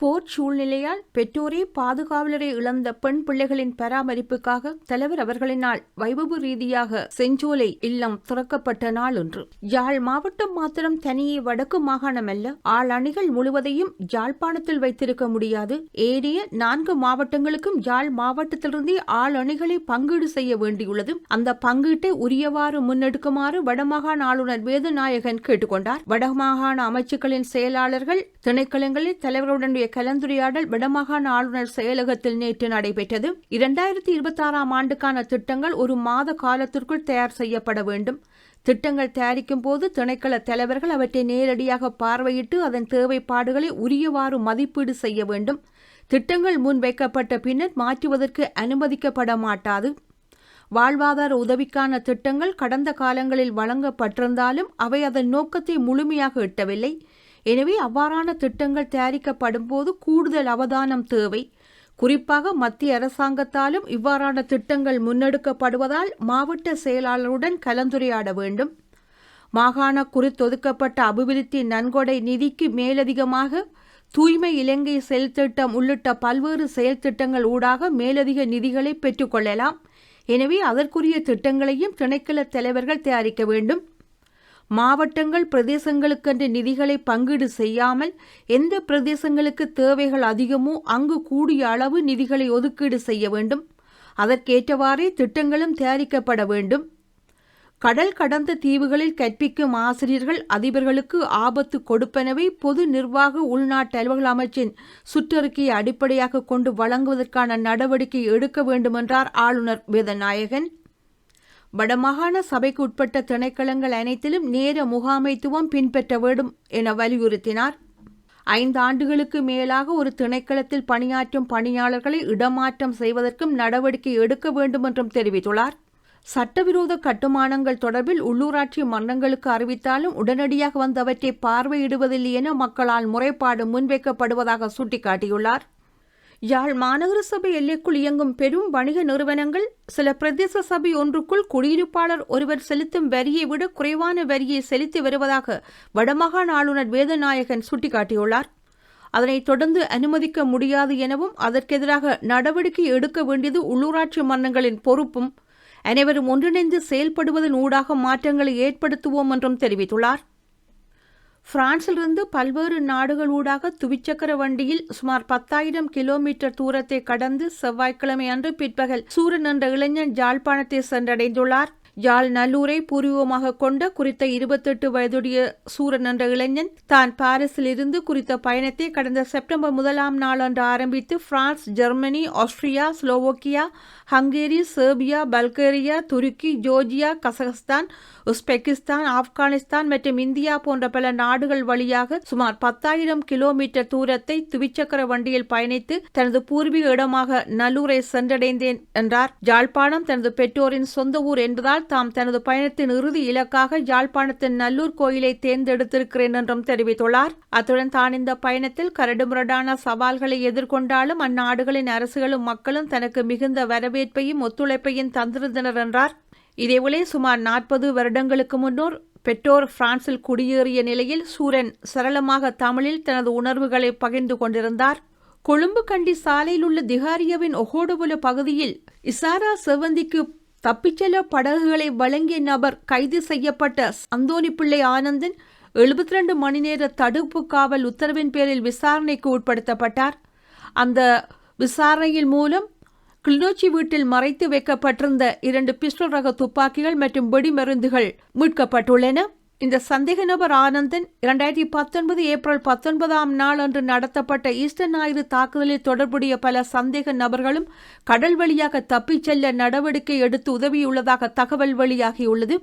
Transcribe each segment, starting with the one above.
போர் சூழ்நிலையால் பெற்றோரே பாதுகாவலரை இழந்த பெண் பிள்ளைகளின் பராமரிப்புக்காக தலைவர் அவர்களினால் வைபவ ரீதியாக செஞ்சோலை இல்லம் திறக்கப்பட்ட நாள் ஒன்று யாழ் மாவட்டம் மாத்திரம் தனியே வடக்கு மாகாணம் அல்ல ஆள் அணிகள் முழுவதையும் யாழ்ப்பாணத்தில் வைத்திருக்க முடியாது. ஏனைய நான்கு மாவட்டங்களுக்கும் யாழ் மாவட்டத்திலிருந்தே ஆள் அணிகளை பங்கீடு செய்ய வேண்டியுள்ளது. அந்த பங்கீட்டை உரியவாறு முன்னெடுக்குமாறு வடமாகாண ஆளுநர் வேதநாயகன் கேட்டுக்கொண்டார். வடமாகாண அமைச்சுக்களின் செயலாளர்கள் திணைக்களங்களில் தலைவருடனுடைய கலந்துரையாடல் வடமாகாண ஆளுநர் செயலகத்தில் நேற்று நடைபெற்றது. இரண்டாயிரத்தி இருபத்தி ஆறாம் ஆண்டுக்கான திட்டங்கள் ஒரு மாத காலத்திற்குள் தயார் செய்யப்பட வேண்டும். திட்டங்கள் தயாரிக்கும் போது திணைக்கள தலைவர்கள் அவற்றை நேரடியாக பார்வையிட்டு அதன் தேவைப்பாடுகளை உரியவாறு மதிப்பீடு செய்ய வேண்டும். திட்டங்கள் முன்வைக்கப்பட்ட பின்னர் மாற்றுவதற்கு அனுமதிக்கப்பட மாட்டாது. வாழ்வாதார உதவிக்கான திட்டங்கள் கடந்த காலங்களில் வழங்கப்பட்டிருந்தாலும் அவை அதன் நோக்கத்தை முழுமையாக எட்டவில்லை. எனவே அவ்வாறான திட்டங்கள் தயாரிக்கப்படும் போது கூடுதல் அவதானம் தேவை. குறிப்பாக மத்திய அரசாங்கத்தாலும் இவ்வாறான திட்டங்கள் முன்னெடுக்கப்படுவதால் மாவட்ட செயலாளருடன் கலந்துரையாட வேண்டும். மாகாண குறித்தொதுக்கப்பட்ட அபிவிருத்தி நன்கொடை நிதிக்கு மேலதிகமாக தூய்மை இலங்கை செயல்திட்டம் உள்ளிட்ட பல்வேறு செயல்திட்டங்கள் ஊடாக மேலதிக நிதிகளை பெற்றுக்கொள்ளலாம். எனவே அதற்குரிய திட்டங்களையும் திணைக்கள தலைவர்கள் தயாரிக்க வேண்டும். மாவட்டங்கள் பிரதேசங்களுக்கென்று நிதிகளை பங்கீடு செய்யாமல் எந்த பிரதேசங்களுக்கு தேவைகள் அதிகமோ அங்கு கூடிய அளவு நிதிகளை ஒதுக்கீடு செய்ய வேண்டும். அதற்கேற்றவாறே திட்டங்களும் தயாரிக்கப்பட வேண்டும். கடல் கடந்த தீவுகளில் கற்பிக்கும் ஆசிரியர்கள் அதிபர்களுக்கு ஆபத்து கொடுப்பனவை பொது நிர்வாக உள்நாட்டு அலுவலக அமைச்சின் சுற்றறிக்கையை அடிப்படையாக கொண்டு வழங்குவதற்கான நடவடிக்கை எடுக்க வேண்டுமென்றார் ஆளுநர் வேதநாயகன். வடமாகாண சபைக்கு உட்பட்ட திணைக்களங்கள் அனைத்திலும் நேர முகாமைத்துவம் பின்பற்ற வேண்டும் என வலியுறுத்தினார். ஐந்து ஆண்டுகளுக்கு மேலாக ஒரு திணைக்களத்தில் பணியாற்றும் பணியாளர்களை இடமாற்றம் செய்வதற்கும் நடவடிக்கை எடுக்க வேண்டும் என்றும் தெரிவித்துள்ளார். சட்டவிரோத கட்டுமானங்கள் தொடர்பில் உள்ளூராட்சி மன்றங்களுக்கு அறிவித்தாலும் உடனடியாக வந்தவற்றை பார்வையிடுவதில்லை என மக்களால் முறைப்பாடு முன்வைக்கப்படுவதாக சுட்டிக்காட்டியுள்ளார். யாழ் மாநகர சபை எல்லைக்குள் இயங்கும் பெரும் வணிக நிறுவனங்கள் சில பிரதேச சபை ஒன்றுக்குள் குடியிருப்பாளர் ஒருவர் செலுத்தும் வரியை விட குறைவான வரியை செலுத்தி வருவதாக வடமாகாண ஆளுநர் வேதநாயகன் சுட்டிக்காட்டியுள்ளார். அதனைத் தொடர்ந்து அனுமதிக்க முடியாது எனவும் அதற்கெதிராக நடவடிக்கை எடுக்க வேண்டியது உள்ளூராட்சி மன்றங்களின் பொறுப்பும் அனைவரும் ஒன்றிணைந்து செயல்படுவதன் ஊடாக மாற்றங்களை ஏற்படுத்துவோம் என்றும் தெரிவித்துள்ளார். பிரான்சிலிருந்து பல்வேறு நாடுகள் ஊடாக துவிச்சக்கர வண்டியில் சுமார் பத்தாயிரம் கிலோமீட்டர் தூரத்தை கடந்து செவ்வாய்க்கிழமை அன்று பிற்பகல் சூரன் என்ற இளைஞன் ஜாழ்ப்பாணத்தை சென்றடைந்துள்ளார். யாழ் நல்லூரை பூர்வீகமாக கொண்ட குறித்த இருபத்தெட்டு வயதுடைய சூரன் என்ற இளைஞன் தான் பாரிஸில் இருந்து குறித்த பயணத்தை கடந்த செப்டம்பர் முதலாம் நாள் அன்று ஆரம்பித்து France Germany Austria Slovakia Hungary Serbia Bulgaria Turkey Georgia Kazakhstan Uzbekistan Afghanistan மற்றும் இந்தியா போன்ற பல நாடுகள் வழியாக சுமார் பத்தாயிரம் கிலோமீட்டர் தூரத்தை துவிச்சக்கர வண்டியில் பயணித்து தனது பூர்வீக இடமாக நல்லூரை சென்றடைந்தேன் என்றார். யாழ்ப்பாணம் தனது பெற்றோரின் சொந்த ஊர் என்பதால் தாம் தனது பயணத்தின் இறுதி இலக்காக யாழ்ப்பாணத்தின் நல்லூர் கோயிலை தேர்ந்தெடுத்திருக்கிறேன் என்றும் தெரிவித்துள்ளார். அத்துடன் தான் இந்த பயணத்தில் கரடுமுரடான சவால்களை எதிர்கொண்டாலும் அந்நாடுகளின் அரசுகளும் மக்களும் தனக்கு மிகுந்த வரவேற்பையும் ஒத்துழைப்பையும் தந்திருந்தனர் என்றார். இதேவேளை சுமார் நாற்பது வருடங்களுக்கு முன்னோர் பெற்றோர் பிரான்சில் குடியேறிய நிலையில் சூரன் சரளமாக தமிழில் தனது உணர்வுகளை பகிர்ந்து கொண்டிருந்தார். கொழும்பு கண்டி சாலையில் உள்ள திகாரியவின் ஒகோடுபுல பகுதியில் இசாரா செவந்திக்கு தப்பிச்செல்ல படகுகளை வழங்கிய நபர் கைது செய்யப்பட்ட அந்தோனிப்பிள்ளை பிள்ளை ஆனந்தன் எழுபத்தி ரெண்டு மணி நேர தடுப்பு காவல் உத்தரவின் பேரில் விசாரணைக்கு உட்படுத்தப்பட்டார். அந்த விசாரணையின் மூலம் கிளிநொச்சி வீட்டில் மறைத்து வைக்கப்பட்டிருந்த இரண்டு பிஸ்டல் ரக துப்பாக்கிகள் மற்றும் வெடிமருந்துகள் மீட்கப்பட்டுள்ளன. இந்த சந்தேக நபர் ஆனந்தன் இரண்டாயிரத்தி பத்தொன்பது ஏப்ரல் பத்தொன்பதாம் நாள் அன்று நடத்தப்பட்ட ஈஸ்டர் ஞாயிறு தாக்குதலில் தொடர்புடைய பல சந்தேக நபர்களும் கடல் வழியாக தப்பிச் செல்ல நடவடிக்கை எடுத்து உதவியுள்ளதாக தகவல் வெளியாகியுள்ளது.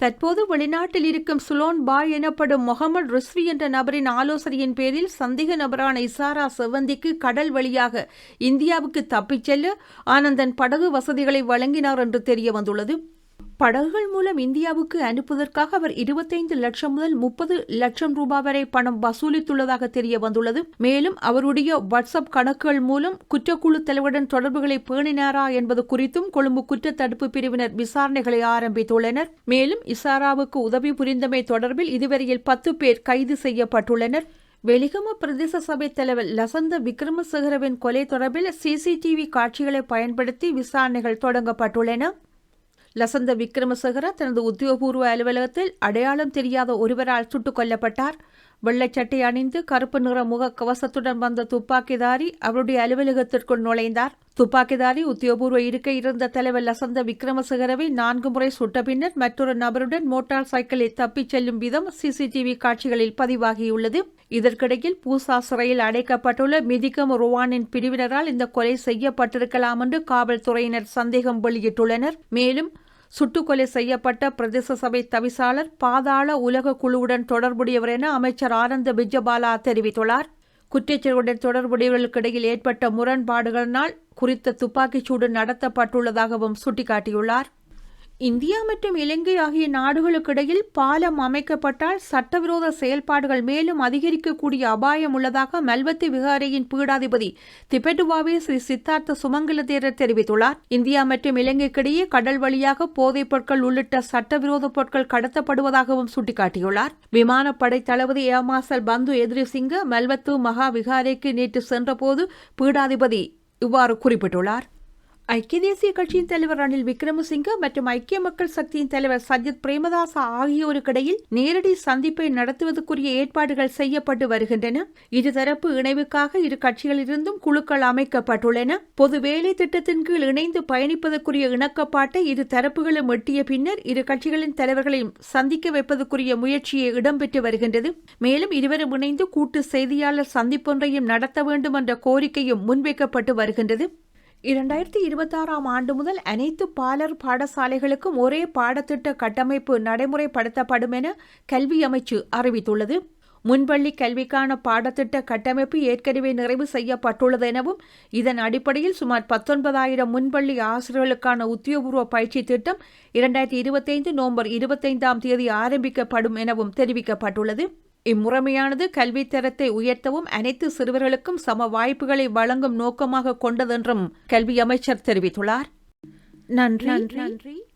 தற்போது வெளிநாட்டில் இருக்கும் சுலோன் பாய் எனப்படும் முகமது ருஸ்வி என்ற நபரின் ஆலோசனையின் பேரில் சந்தேக நபரான இசாரா செவந்திக்கு கடல் வழியாக இந்தியாவுக்கு தப்பிச் செல்ல ஆனந்தன் படகு வசதிகளை வழங்கினார் என்று தெரிய வந்துள்ளது படகுகள் மூலம் இந்தியாவுக்கு அனுப்புவதற்காக அவர் இருபத்தைந்து லட்சம் முதல் முப்பது லட்சம் ரூபாய் வரை பணம் வசூலித்துள்ளதாக தெரிய வந்துள்ளது. மேலும் அவருடைய வாட்ஸ்அப் கணக்குகள் மூலம் குற்றக்குழு தலைவருடன் தொடர்புகளை பேணினாரா என்பது குறித்தும் கொழும்பு குற்ற தடுப்பு பிரிவினர் விசாரணைகளை ஆரம்பித்துள்ளனர். மேலும் இசாராவுக்கு உதவி புரிந்தமை தொடர்பில் இதுவரையில் பத்து பேர் கைது செய்யப்பட்டுள்ளனர். வெலிகம பிரதேச சபை தலைவர் லசந்த விக்ரமசேகரவின் கொலை தொடர்பில் சிசிடிவி காட்சிகளை பயன்படுத்தி விசாரணைகள் தொடங்கப்பட்டுள்ளன. லசந்த விக்ரமசேகர தனது உத்தியோகபூர்வ அலுவலகத்தில் அடையாளம் தெரியாத ஒருவரால் சுட்டுக் கொல்லப்பட்டார். வெள்ளைச்சட்டை அணிந்து கருப்பு நிற முக கவசத்துடன் வந்த துப்பாக்கிதாரி அவருடைய அலுவலகத்திற்குள் நுழைந்தார். துப்பாக்கிதாரி உத்தியோகபூர்வ இருக்கை இருந்த தலைவர் லசந்த விக்ரமசேகரவை நான்கு முறை சுட்ட பின்னர் மற்றொரு நபருடன் மோட்டார் சைக்கிளில் தப்பிச் செல்லும் விதம் சிசிடிவி காட்சிகளில் பதிவாகியுள்ளது. இதற்கிடையில் பூசா சிறையில் அடைக்கப்பட்டுள்ள மிதிகம் ருவானின் பிரிவினரால் இந்த கொலை செய்யப்பட்டிருக்கலாம் என்று காவல்துறையினர் சந்தேகம் வெளியிட்டுள்ளனர். மேலும் சுட்டுக்கொலை செய்யப்பட்ட பிரதேச சபை தவிசாளர் பாதாள உலக குழுவுடன் தொடர்புடையவர் என அமைச்சர் ஆனந்த பிஜபாலா தெரிவித்துள்ளார். குற்றச்செயலுடன் தொடர்புடையவர்களுக்கிடையில் ஏற்பட்ட முரண்பாடுகளினால் குறித்த துப்பாக்கிச்சூடு நடத்தப்பட்டுள்ளதாகவும் சுட்டிக்காட்டியுள்ளார். இந்தியா மற்றும் இலங்கை ஆகிய நாடுகளுக்கிடையில் பாலம் அமைக்கப்பட்டால் சட்டவிரோத செயல்பாடுகள் மேலும் அதிகரிக்கக்கூடிய அபாயம் உள்ளதாக மல்வத்தி விகாரையின் பீடாதிபதி திபெட்டுவாவே ஸ்ரீ சித்தார்த்த சுமங்கல தேரர் தெரிவித்துள்ளார். இந்தியா மற்றும் இலங்கைக்கிடையே கடல் வழியாக போதைப் பொருட்கள் உள்ளிட்ட சட்டவிரோத பொருட்கள் கடத்தப்படுவதாகவும் சுட்டிக்காட்டியுள்ளார். விமானப்படை தளபதி ஏமாசல் பந்து எதிரி சிங்க மல்வத்து மகா விகாரைக்கு நேற்று சென்றபோது பீடாதிபதி இவ்வாறு குறிப்பிட்டுள்ளார். ஐக்கிய தேசிய கட்சியின் தலைவர் ரணில் விக்ரமசிங்க மற்றும் ஐக்கிய மக்கள் சக்தியின் தலைவர் சஜித் பிரேமதாசா ஆகியோருக்கிடையில் நேரடி சந்திப்பை நடத்துவதற்குரிய ஏற்பாடுகள் செய்யப்பட்டு வருகின்றன. இருதரப்பு இணைவுக்காக இரு கட்சிகளிலிருந்தும் குழுக்கள் அமைக்கப்பட்டுள்ளன. பொது வேலை திட்டத்தின் கீழ் இணைந்து பயணிப்பதற்குரிய இணக்கப்பாட்டை இரு தரப்புகளும் எட்டிய பின்னர் இரு கட்சிகளின் தலைவர்களையும் சந்திக்க வைப்பதற்குரிய முயற்சியை இடம்பெற்று வருகின்றது. மேலும் இருவரும் இணைந்து கூட்டு செய்தியாளர் சந்திப்பொன்றையும் நடத்த வேண்டும் என்ற கோரிக்கையும் முன்வைக்கப்பட்டு வருகின்றது. இரண்டாயிரத்தி இருபத்தாறாம் ஆண்டு முதல் அனைத்து பாலர் பாடசாலைகளுக்கும் ஒரே பாடத்திட்ட கட்டமைப்பு நடைமுறைப்படுத்தப்படும் என கல்வி அமைச்சு அறிவித்துள்ளது. முன்பள்ளி கல்விக்கான பாடத்திட்ட கட்டமைப்பு ஏற்கனவே நிறைவு செய்யப்பட்டுள்ளது எனவும் இதன் அடிப்படையில் சுமார் பத்தொன்பதாயிரம் முன்பள்ளி ஆசிரியர்களுக்கான உத்தியோகபூர்வ பயிற்சி திட்டம் இரண்டாயிரத்தி இருபத்தைந்து நவம்பர் இருபத்தைந்தாம் தேதி ஆரம்பிக்கப்படும் எனவும் தெரிவிக்கப்பட்டுள்ளது. இம்முறைமையானது கல்வித்தரத்தை உயர்த்தவும் அனைத்து சிறுவர்களுக்கும் சம வாய்ப்புகளை வழங்கும் நோக்கமாக கொண்டதென்றும் கல்வி அமைச்சர் தெரிவித்துள்ளார். நன்றி. நன்றி.